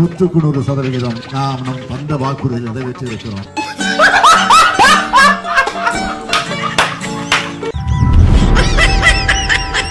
நூற்றுக்கு நூறு சதவிகிதம் நாம் நம் வந்த வாக்குறுதியை நிறைவேற்றி இருக்கிறோம்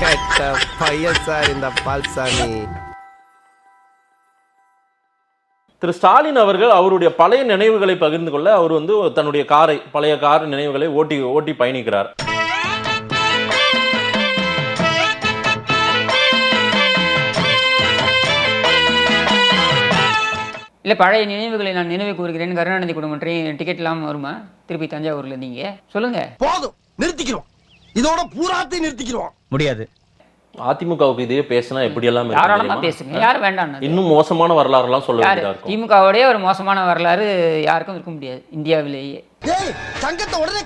கெட்ட பையன் சார் இந்த பால்சாமி. திரு ஸ்டாலின் அவர்கள் அவருடைய பழைய நினைவுகளை பகிர்ந்து கொள்ள அவர் வந்து தன்னுடைய காரை பழைய கார் நினைவுகளை ஓட்டி ஓட்டி பயணிக்கிறார். இல்லை பழைய நினைவுகளை நான் நினைவு கூறுகிறேன். கருணாநிதி ட்ரெயின் டிக்கெட் இல்லாமல் வருமா? திருப்பி தஞ்சாவூர்ல நீங்க. சொல்லுங்க. போதும். நிறுத்திக்கிறோம் இதோட பூராத்தையும் நிறுத்திக்கிறோம் முடியாது. அதிமுகவுக்கு இதே பேசினா எப்படி எல்லாம் தாராளமா? பேசுங்க. யார் வேண்டாம் இன்னும் மோசமான வரலாறு எல்லாம் சொல்ல திமுகவோடய ஒரு மோசமான வரலாறு யாருக்கும் இருக்க முடியாது. இந்தியாவிலேயே. டேய் சங்கத்தை உடனே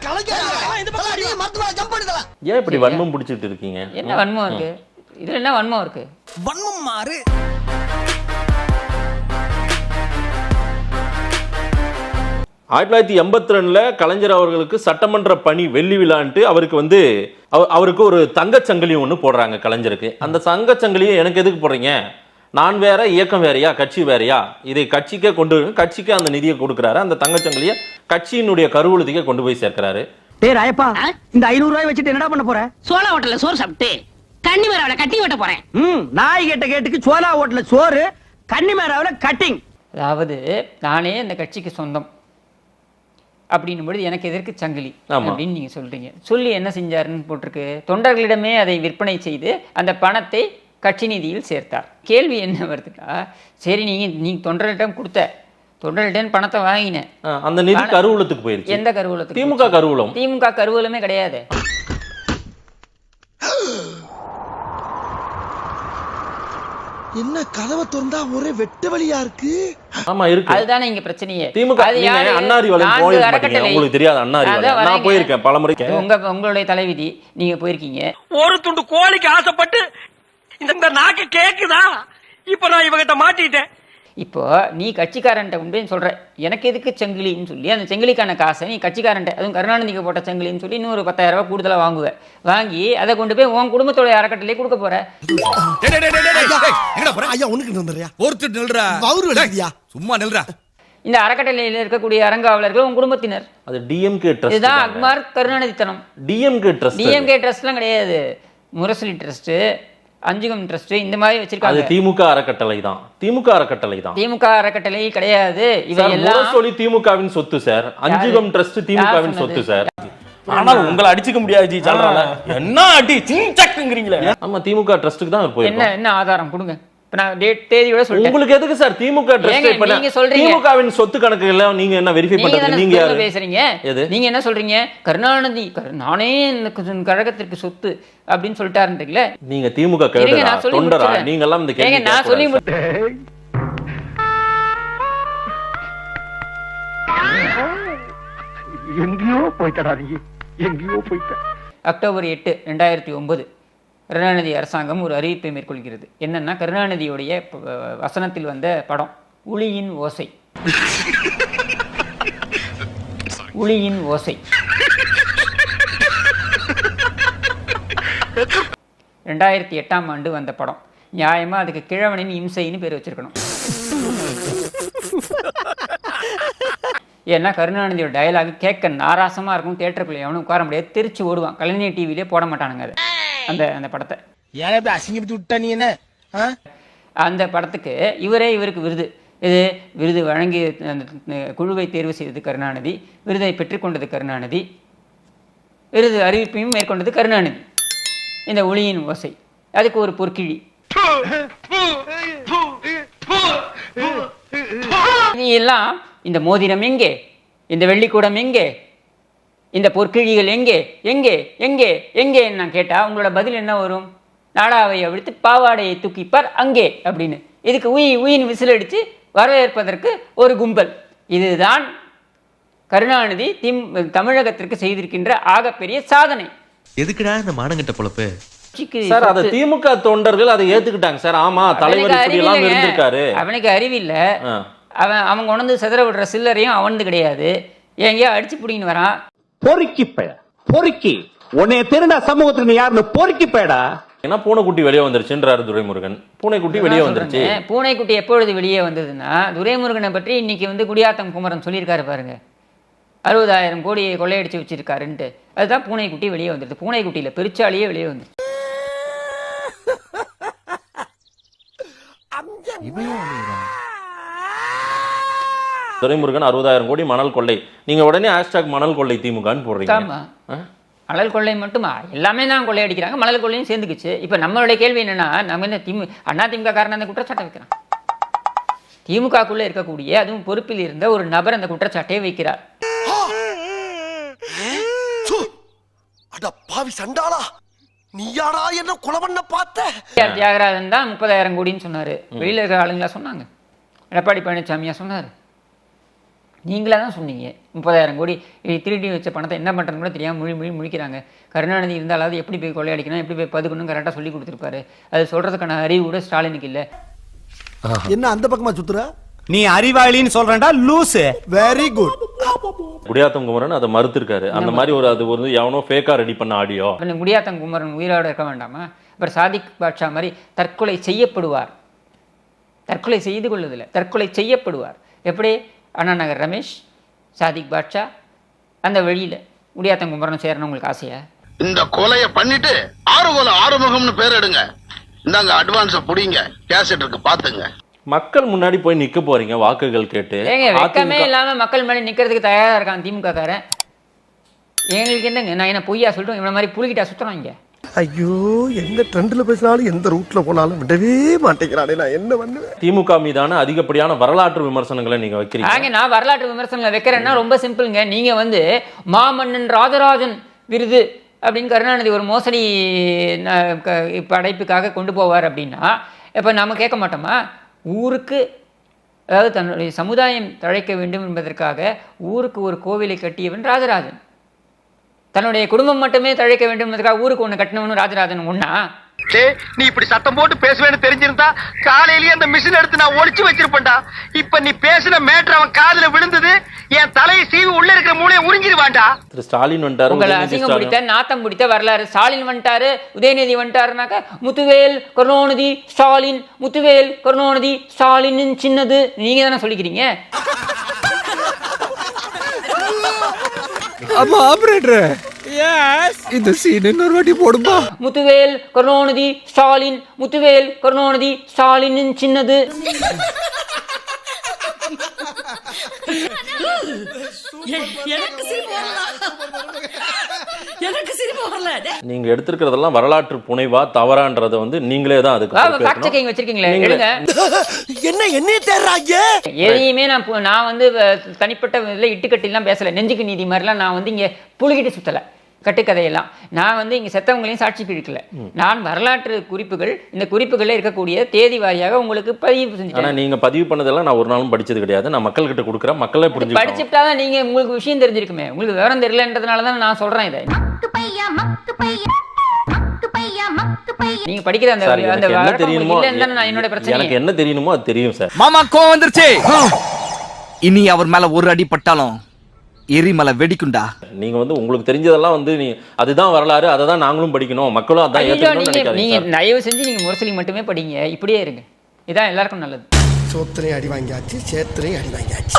ஏன் இப்படி வன்மம் பிடிச்சிட்டு இருக்கீங்க? என்ன வன்மம் இருக்கு? இதுல என்ன வன்மம் இருக்கு? வன்மம் மாறு. ஆயிரத்தி தொள்ளாயிரத்தி எண்பத்தி ரெண்டுல கலைஞர் அவர்களுக்கு சட்டமன்ற பணி வெள்ளி விழான்ட்டு அவருக்கு வந்து அவ- அவருக்கு ஒரு தங்கச்சங்கிலி ஒன்று போடுறாங்க கலைஞருக்கு. அந்த தங்கச்சங்கிலியை எனக்கு எதுக்கு போடுறீங்க? நான் வேற இயக்கம் வேறயா கட்சி வேறயா? இதை கட்சிக்கே கொண்டு கட்சிக்கு அந்த நிதியை கொடுக்குறாரு. அந்த தங்கச்சங்கிலியை கட்சியினுடைய கருவூலத்துக்கே கொண்டு போய் சேர்க்கிறாரு. டேய் ராயப்பா இந்த ஐநூறு ரூபாய் வச்சுட்டு என்னடா பண்ண போற? சோள ஹோட்டல்ல சோறு சாப்பிட்டு கன்னி மரவளை கட்டி வெட்ட போறேன். ம் நாய் கேட்ட கேட்டுக்கு சோலா ஹோட்டல்ல சோறு கன்னிமேராவில கட்டிங் அதாவது நானே இந்த கட்சிக்கு சொந்தம். அப்படின்னும் பொழுது எனக்கு எதற்கு சங்கிலி. அப்படின்னு நீங்க சொல்றீங்க. சொல்லி என்ன செஞ்சாருன்னு போட்டிருக்கு. தொண்டர்களிடமே அதை விற்பனை செய்து அந்த பணத்தை கட்சி நிதியில் சேர்த்தார். கேள்வி என்ன வருதுக்கா சரி நீங்க நீங்க தொண்டர்களிடம் கொடுத்த தொண்டர்களிடம் பணத்தை வாங்கினேன் அந்த நிதி கருவூலத்துக்கு போயிருச்சு. எந்த கருவூலத்துக்கு திமுக கருவூலம். திமுக கருவூலமே கிடையாது. என்ன கதவை திறந்தா ஒரே வெட்ட வழியா இருக்கு? ஆமா இருக்கு. அதுதானே இங்க பிரச்சனையே. திமுக அது நீங்க? அண்ணாரி வளையம் நான்கு போயிருக்க மாட்டீங்க அறக்கட்டளை. உங்களுக்கு தெரியாது அண்ணாரி வளையம் நான். போயிருக்கேன் பலமுறை. உங்க உங்களுடைய தலைவிதி. நீங்க போயிருக்கீங்க. ஒரு துண்டு கோழிக்கு ஆசைப்பட்டு இந்த இந்த நாக்கு கேக்குதா? இப்ப நான் இவகிட்ட மாட்டிட்டேன் இப்போ நீ கட்சிக்காரன்ட்ட கொண்டு போய் சொல்ற எனக்கு எதுக்கு செங்கிலின்னு சொல்லி அந்த செங்கிலிக்கான காசை நீ கட்சிக்காரன்ட்ட அதுவும் கருணாநிதிக்கு போட்ட செங்கிலின்னு சொல்லி இன்னொரு பத்தாயிரம் ரூபாய் கூடுதலா வாங்குவ. வாங்கி அதை கொண்டு போய் உன் குடும்பத்தோட அறக்கட்டளை கொடுக்க போற. சும்மா நில்றா. இந்த அறக்கட்டளையில் இருக்கக்கூடிய அறங்காவலர்கள் உன் குடும்பத்தினர். அது டிஎம்கே ட்ரஸ்ட் இதுதான் அக்மார் கருணாநிதித்தனம். டிஎம்கே ட்ரஸ்ட் டிஎம்கே ட்ரஸ்ட்லாம் கிடையாது. முரசொலி ட்ரஸ்ட் அஞ்சுகம் ட்ரஸ்ட் இந்த மாதிரி அது வச்சிருக்காங்க திமுக அறக்கட்டளை தான். திமுக அறக்கட்டளை தான். திமுக அறக்கட்டளை கிடையாது. இவை சார் எல்லாம் முரசொலி திமுகவின் சொத்து சார். அஞ்சுகம் ட்ரஸ்ட் திமுகவின் சொத்து? சார். ஆனா உங்களை அடிச்சுக்க முடியாது ஜி சொல்றாங்க என்ன அடி சிங்சக்குங்கிறீங்களே ஆமா திமுக ட்ரஸ்ட்டுக்கு தான் என்ன என்ன ஆதாரம் கொடுங்க. இப்ப நான் டேட் தேதியோட சொல்லிட்டேன். உங்களுக்கு எதுக்கு சார் திமுக நீங்க சொல்றீங்க. திமுகவின் சொத்து கணக்கு எல்லாம் நீங்க என்ன வெரிஃபை பண்றது? நீங்க பேசுறீங்க? எது? நீங்க என்ன சொல்றீங்க? கருணாநிதி கரு- நானே இந்த கழகத்திற்கு சொத்து அப்படின்னு சொல்லிட்டாருன்றீங்களே? நீங்க திமுக தொண்டரா. நீங்க எல்லாம் இந்த கேள்வி நான் சொல்லி. எங்கேயோ போயிட்டடா நீ. எங்கேயோ போயிட்ட. அக்டோபர் எட்டு ரெண்டாயிரத்தி ஒன்பது. கருணாநிதி அரசாங்கம் ஒரு அறிவிப்பை மேற்கொள்கிறது. என்னன்னா கருணாநிதியுடைய வசனத்தில் வந்த படம் உளியின் ஓசை உளியின் ஓசை. ரெண்டாயிரத்தி எட்டாம் ஆண்டு வந்த படம். நியாயமா அதுக்கு கிழவனின் இம்சைன்னு பேர் வச்சிருக்கணும். ஏன்னா கருணாநிதியோட டயலாக் கேட்க நாராசமா இருக்கும் தேட்டருக்குள்ளே எவனும் உட்கார முடியாது. திருச்சி ஓடுவான். கலைஞர் டிவிலே போட மாட்டானுங்க அதை. அந்த அந்த படத்தை. ஏன் இப்படி அசிங்கப்பட்டு விட்டா நீ என்ன? அந்த படத்துக்கு இவரே இவருக்கு விருது. இது விருது வழங்கி அந்த குழுவை தேர்வு செய்தது கருணாநிதி விருதை பெற்றுக்கொண்டது கருணாநிதி விருது அறிவிப்பையும் மேற்கொண்டது கருணாநிதி. இந்த ஒளியின் ஓசை. அதுக்கு ஒரு பொற்கிழி. இது எல்லாம் இந்த மோதிரம் எங்கே? இந்த வெள்ளிக்கூடம் எங்கே? இந்த பொற்கிழிகள் எங்கே? எங்கே? எங்கே? எங்கே? நான் கேட்டா உங்களோட பதில் என்ன வரும்? நாடாவை அவிழ்த்து பாவாடையை தூக்கிப்பார் அங்கே அப்படின்னு. இதுக்கு உயி உயின் விசில் அடித்து வரவேற்பதற்கு ஒரு கும்பல். இதுதான் கருணாநிதி திம் தமிழகத்திற்கு செய்திருக்கின்ற ஆகப்பெரிய சாதனை. எதுக்குடா இந்த மானங்கிட்ட பொழப்பு? சார் அத. திமுக தொண்டர்கள் அதை ஏத்துக்கிட்டாங்க சார். ஆமா தலைவர். இருந்திருக்காரு. அவனுக்கு அறிவில்ல. அவன் அவன் கொண்டு சிதற விடுற சில்லறையும் அவனது கிடையாது. எங்கேயோ அடிச்சு பிடிங்கின்னு வரான்? பொறுக்கி பெய பொறுக்கி. உன்னைய திருடா சமூகத்துக்கு நீ யாருன்னு பொறுக்கி பேடா ஏன்னா பூனைக்குட்டி வெளியே வந்துருச்சுன்றாரு துரைமுருகன். பூனைக்குட்டி வெளியே வந்துருச்சு. பூனைக்குட்டி எப்பொழுது வெளியே வந்ததுன்னா துரைமுருகனை பற்றி இன்னைக்கு வந்து குடியாத்தம் குமரன் சொல்லியிருக்காரு பாருங்க. அறுபதாயிரம் கோடி கொள்ளையடிச்சு வச்சிருக்காருன்ட்டு. அதுதான் பூனைக்குட்டி வெளியே வந்துருது. பூனைக்குட்டியில பெருச்சாலியே வெளியே வந்துருச்சு. துரைமுருகன் அறுபதாயிரம் கோடி மணல் கொள்ளை. நீங்க உடனே ஹேஷ்டாக் மணல் கொள்ளை திமுகன்னு போடுறீங்க? மணல் கொள்ளை மட்டுமா? எல்லாமே தான் கொள்ளையடிக்கிறாங்க மணல் கொள்ளையும் சேர்ந்துக்குச்சு. இப்போ நம்மளுடைய கேள்வி என்னன்னா நம்ம என்ன திமு அண்ணா திமுக காரன் அந்த குற்றச்சாட்டை வைக்கிறான். திமுகக்குள்ள இருக்கக்கூடிய அதுவும் பொறுப்பில் இருந்த ஒரு நபர் அந்த குற்றச்சாட்டை வைக்கிறார். அட பாவி சண்டாளா! நீயாடா என்ன கொலை பண்ண பார்த்த தியாகராஜன் தான் முப்பதாயிரம் கோடின்னு சொன்னாரு. வெளியில இருக்கிற ஆளுங்களா சொன்னாங்க. எடப்பாடி பழனிசாமியா சொன்னாரு. நீங்களா தான் சொன்னீங்க. முப்பதாயிரம் கோடி. திருடி வச்ச பணத்தை என்ன பண்ணுறதுன்னு கூட தெரியாமல் முழி முழி முழிக்கிறாங்க. கருணாநிதி இருந்தாலாவது எப்படி போய் கொள்ளையடிக்கணும் எப்படி போய் பதுக்கணும் கரெக்டாக சொல்லி கொடுத்துருப்பாரு. அது சொல்கிறதுக்கான அறிவு கூட ஸ்டாலினுக்கு இல்லை. என்ன அந்த பக்கமா சுத்துற? நீ அறிவாளின்னு சொல்றேன்டா லூசு. வெரி குட் குடியாத்தம் குமரன் அதை மறுத்திருக்காரு. அந்த மாதிரி ஒரு அது ஒரு எவனோ ஃபேக்கா ரெடி பண்ண ஆடியோ அப்ப முடியாத்தம் குமரன் உயிரோடு இருக்க வேண்டாமா? அப்புறம் சாதிக் பாட்ஷா மாதிரி தற்கொலை செய்யப்படுவார். தற்கொலை செய்து கொள்ளுதில்லை. தற்கொலை செய்யப்படுவார். எப்படி? அண்ணா நகர் ரமேஷ் சாதிக் பாட்ஷா அந்த வழியில் முடியாத்தம் குமரன் சேரணும் உங்களுக்கு ஆசையா? இந்த கொலைய பண்ணிட்டு ஆறுகோல ஆறுமுகம்னு பேர் எடுங்க. இந்தாங்க அட்வான்ஸ புடிங்க. கேசட் இருக்கு பாத்துங்க மக்கள் முன்னாடி போய் நிக்க போறீங்க வாக்குகள் கேட்டு. ஏங்க வெக்கமே இல்லாம மக்கள் மேலே நிக்கிறதுக்கு தயாரா இருக்கான் திமுக காரன். எங்களுக்கு என்னங்க நான் என்ன பொய்யா சொல்லிட்டு இவன மாதிரி புலிகிட்டா சுத்துறோம் இங்க. ஐயோ எந்த ட்ரெண்ட்ல பேசினாலும் எந்த ரூட்ல போனாலும் விடவே மாட்டேங்கிறானே நான் என்ன பண்ணுவேன்? திமுக மீதான அதிகப்படியான வரலாற்று விமர்சனங்களை நீங்க வைக்கிறீங்க. ஆங்க நான் வரலாற்று விமர்சனங்களை வைக்கிறேன்னா ரொம்ப சிம்பிளுங்க. நீங்க வந்து மாமன்னன் ராஜராஜன் விருது அப்படின்னு கருணாநிதி ஒரு மோசடி படைப்புக்காக கொண்டு போவார் அப்படின்னா இப்போ நம்ம கேட்க மாட்டோமா? ஊருக்கு அதாவது தன்னுடைய சமுதாயம் தழைக்க வேண்டும் என்பதற்காக ஊருக்கு ஒரு கோவிலை கட்டியவன் ராஜராஜன். தன்னுடைய குடும்பம் மட்டுமே தழைக்க வேண்டும் என்பதற்காக ஊருக்கு ஒன்று கட்டினவனும் ராஜராஜன் ஒண்ணா? நீ இப்படி சத்தம் போட்டு பேசுவேன்னு தெரிஞ்சிருந்தா காலையிலேயே அந்த மிஷின் எடுத்து நான் ஒளிச்சு வச்சிருப்பேன்டா. இப்ப நீ பேசின மேட்ரு அவன் காதுல விழுந்தது என் தலையை சீவி உள்ள இருக்கிற மூளையை உறிஞ்சிருவான்டா. திரு ஸ்டாலின் வந்துட்டாரு உங்களை அசிங்கம் பிடித்த நாத்தம் பிடித்த வரலாறு. ஸ்டாலின் வந்துட்டாரு உதயநிதி வந்துட்டாருனாக்க முத்துவேல் கருணாநிதி ஸ்டாலின் முத்துவேல் கருணாநிதி ஸ்டாலின் சின்னது. நீங்க தானே சொல்லிக்கிறீங்க? ஆமா ஆபரேட்டர் இந்த சீன் இன்னொரு வாட்டி போடுமா முத்துவேல் கருணாநிதி ஸ்டாலின். முத்துவேல் கருணாநிதி ஸ்டாலின் சின்னது. எனக்கு வரல நீங்க எடுத்திருக்கிறதெல்லாம் வரலாற்று புனைவா தவறான்றத வந்து நீங்களே தான் அதுக்கு ஃபேக்ட். செக்கிங் வச்சிருக்கீங்களே. நீங்களே- எடுங்க. என்ன என்னைய தேடுறாங்க எதையுமே நான் நான் வந்து தனிப்பட்ட இதில் இட்டுக்கட்டிலாம் பேசல. நெஞ்சுக்கு நீதி மாதிரிலாம் நான் வந்து இங்க புழுகிட்டு சுத்தல. கட்டுக்கதையெல்லாம். நான் வந்து இங்க செத்தவங்களையும் சாட்சிக்கு இழுக்கல நான் வரலாற்று குறிப்புகள் இந்த குறிப்புகளில் இருக்கக்கூடிய தேதி வாரியாக உங்களுக்கு பதிவு ஆனா செஞ்சுட்டேன் நீங்க பதிவு பண்ணதெல்லாம் நான் ஒரு நாளும் படிச்சது கிடையாது. நான் மக்கள் கிட்ட கொடுக்குறேன். மக்களே புரிஞ்சுக்கணும். படிச்சுட்டா தான் நீங்க உங்களுக்கு விஷயம் தெரிஞ்சிருக்குமே. உங்களுக்கு விவரம் தெரியலன்றதுனால தான் நான் சொல்றேன் இதை. நீங்க படிக்கிற அந்த சார், அந்த எனக்கு என்ன எனக்கு பிரச்சனை என்ன தெரியணுமோ அது தெரியும் சார். மாமா கோவம் வந்துருச்சு. இனி அவர் மேல ஒரு அடி பட்டாலும் எரிமலை வெடிக்குண்டா நீங்க வந்து உங்களுக்கு தெரிஞ்சதெல்லாம் வந்து நீ அதுதான் வரலாறு அதை தான் நாங்களும் படிக்கணும். மக்களும் அதான் ஏத்துக்கணும்னு நீங்க நினைக்காதீங்க நீங்க. தயவு செஞ்சு நீங்க முரசொலி மட்டுமே படிங்க. இப்படியே இருங்க. இதான் எல்லாருக்கும் நல்லது. சோத்திரையும் அடி வாங்கியாச்சு சேத்திரையும் அடி வாங்கியாச்சு.